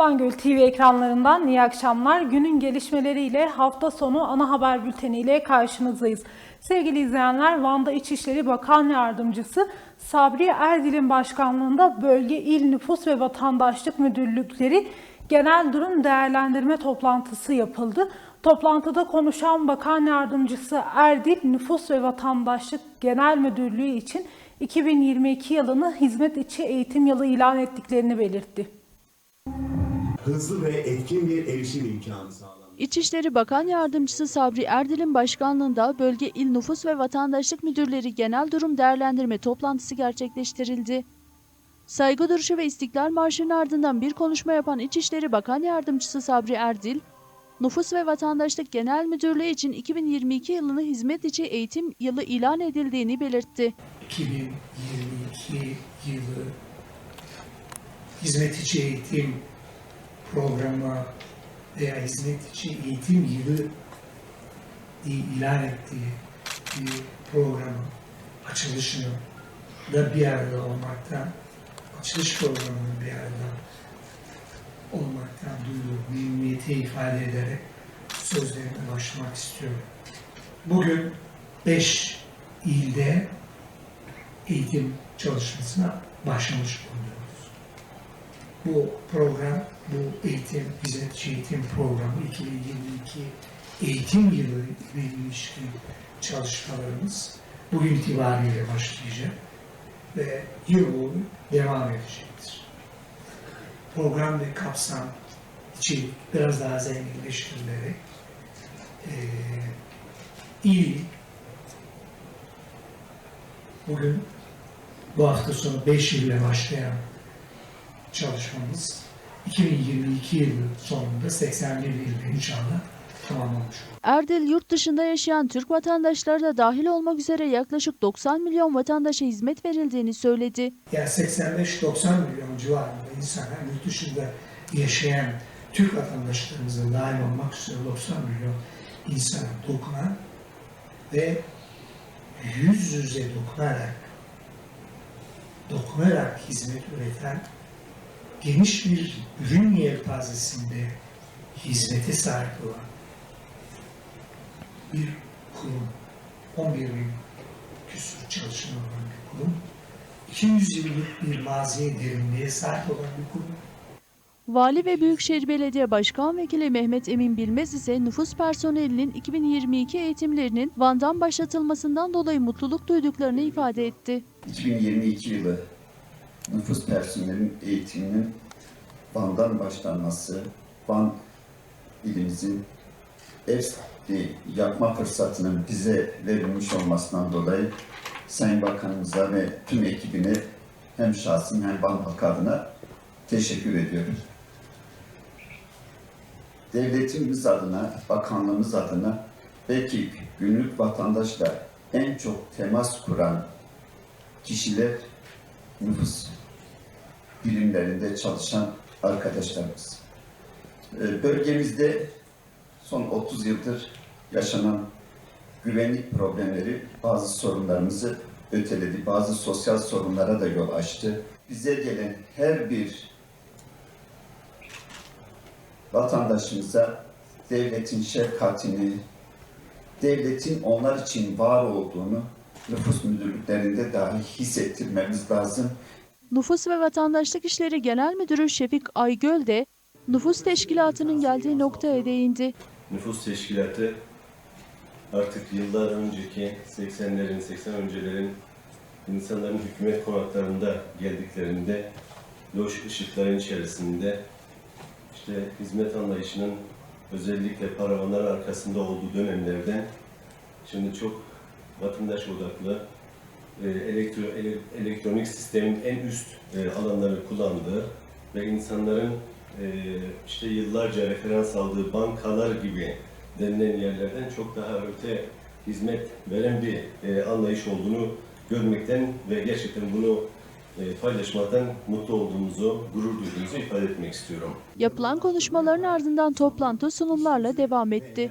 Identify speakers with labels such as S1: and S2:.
S1: Van Göl TV ekranlarından iyi akşamlar. Günün gelişmeleriyle hafta sonu ana haber bülteniyle karşınızdayız. Sevgili izleyenler, Van'da İçişleri Bakan Yardımcısı Sabri Erdil'in başkanlığında bölge il nüfus ve vatandaşlık müdürlükleri genel durum değerlendirme toplantısı yapıldı. Toplantıda konuşan Bakan Yardımcısı Erdil, Nüfus ve Vatandaşlık Genel Müdürlüğü için 2022 yılını hizmet içi eğitim yılı ilan ettiklerini belirtti.
S2: Hızlı ve etkin bir erişim imkanı sağlandı.
S3: İçişleri Bakan Yardımcısı Sabri Erdil'in başkanlığında Bölge İl Nüfus ve Vatandaşlık Müdürleri Genel Durum Değerlendirme toplantısı gerçekleştirildi. Saygı duruşu ve İstiklal Marşı'nın ardından bir konuşma yapan İçişleri Bakan Yardımcısı Sabri Erdil, Nüfus ve Vatandaşlık Genel Müdürlüğü için 2022 yılını hizmet içi eğitim yılı ilan edildiğini belirtti.
S4: 2022 yılı hizmet içi eğitim programı veya hizmet içi eğitim yılı ilan ettiği bir programın açılışını da bir arada olmaktan, açılış programının bir arada olmaktan duyduğum memnuniyeti ifade ederek sözlerime başlamak istiyorum. Bugün 5 ilde eğitim çalışmasına başlamış bulunuyoruz. Bu program, bu eğitim, hizmetçi eğitim programı 2022 eğitim yılı ile ilişkin çalışmalarımız bugün itibariyle başlayacak ve yıl boyu devam edecektir. Program ve kapsam içerik biraz daha zenginleştirilerek eee il Bugün bu hafta sonu 5 yıl ile başlayan çalışmamız 2022 yılı sonunda 81 yılda inşallah tamamlamış olur.
S3: Erdil yurt dışında yaşayan Türk vatandaşları da dahil olmak üzere yaklaşık 90 milyon vatandaşa hizmet verildiğini söyledi.
S4: Yani 85-90 milyon civarında insana yurt dışında yaşayan Türk vatandaşlarımızın dahil olmak üzere 90 milyon insana dokunan ve yüz yüze dokunarak dokunarak hizmet üreten geniş bir ürün yelpazesinde hizmete sahip olan bir kurum, 11 bin küsur çalışan olan bir kurum, 200 yıllık bir maziye derinliğe sahip olan bir kurum,
S3: Vali ve Büyükşehir Belediye Başkan Vekili Mehmet Emin Bilmez ise nüfus personelinin 2022 eğitimlerinin Van'dan başlatılmasından dolayı mutluluk duyduklarını ifade etti.
S5: 2022 yılı nüfus personelinin eğitiminin Van'dan başlanması, Van ilimizin ev sahipliği yapma fırsatının bize verilmiş olmasından dolayı Sayın Bakanımıza ve tüm ekibine hem şahsım hem Van halkı adına teşekkür ediyorum. Devletimiz adına, bakanlığımız adına belki günlük vatandaşla en çok temas kuran kişiler nüfus bilimlerinde çalışan arkadaşlarımız. Ee, Bölgemizde son 30 yıldır yaşanan güvenlik problemleri bazı sorunlarımızı öteledi, bazı sosyal sorunlara da yol açtı. Bize gelen her bir vatandaşımıza devletin şefkatini, devletin onlar için var olduğunu nüfus müdürlüklerinde dahi hissettirmemiz lazım.
S3: Nüfus ve Vatandaşlık İşleri Genel Müdürü Şefik Aygöl de nüfus teşkilatının geldiği noktaya değindi.
S6: nüfus teşkilatı artık yıllar önceki 80'lerin, 80 öncelerin insanların hükümet konaklarında geldiklerinde loş ışıkların içerisinde işte hizmet anlayışının özellikle paravanların arkasında olduğu dönemlerden şimdi çok vatandaş odaklı elektro, ele- elektronik sistemin en üst e, alanları kullandığı ve insanların e, işte yıllarca referans aldığı bankalar gibi denilen yerlerden çok daha öte hizmet veren bir e, anlayış olduğunu görmekten ve gerçekten bunu e, paylaşmaktan mutlu olduğumuzu, gurur duyduğumuzu ifade etmek istiyorum.
S3: Yapılan konuşmaların ardından toplantı sunumlarla devam etti.